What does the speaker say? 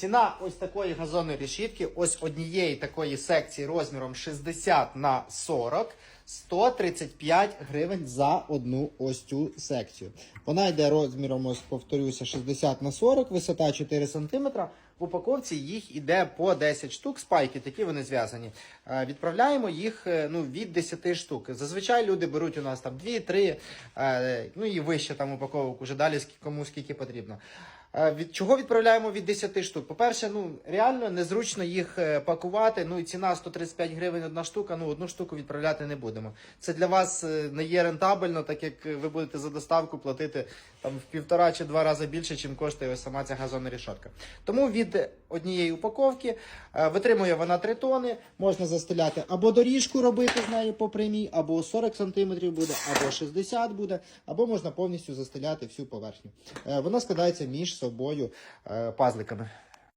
Ціна ось такої газонної решітки, ось однієї такої секції розміром 60 на 40, 135 гривень за одну ось цю секцію. Вона йде розміром, ось повторюся, 60 на 40, висота 4 см. В упаковці їх іде по 10 штук, спайки, такі вони зв'язані. Е, Відправляємо їх е, ну, від 10 штук. Зазвичай люди беруть у нас там 2-3, е, ну і вище там упаковок, уже далі кому скільки потрібно. Від чого відправляємо від 10 штук? По-перше, ну реально незручно їх е, пакувати. Ну і ціна 135 гривень одна штука. Ну одну штуку відправляти не будемо. Це для вас е, не є рентабельно, так як ви будете за доставку платити там в півтора чи два рази більше, чим коштує сама ця газонна рішотка. Тому від однієї упаковки е, витримує вона 3 тони. Можна застеляти або доріжку робити з неї по прямій, або 40 см буде, або 60 буде, або можна повністю застеляти всю поверхню. Вона складається між собою е, пазликами.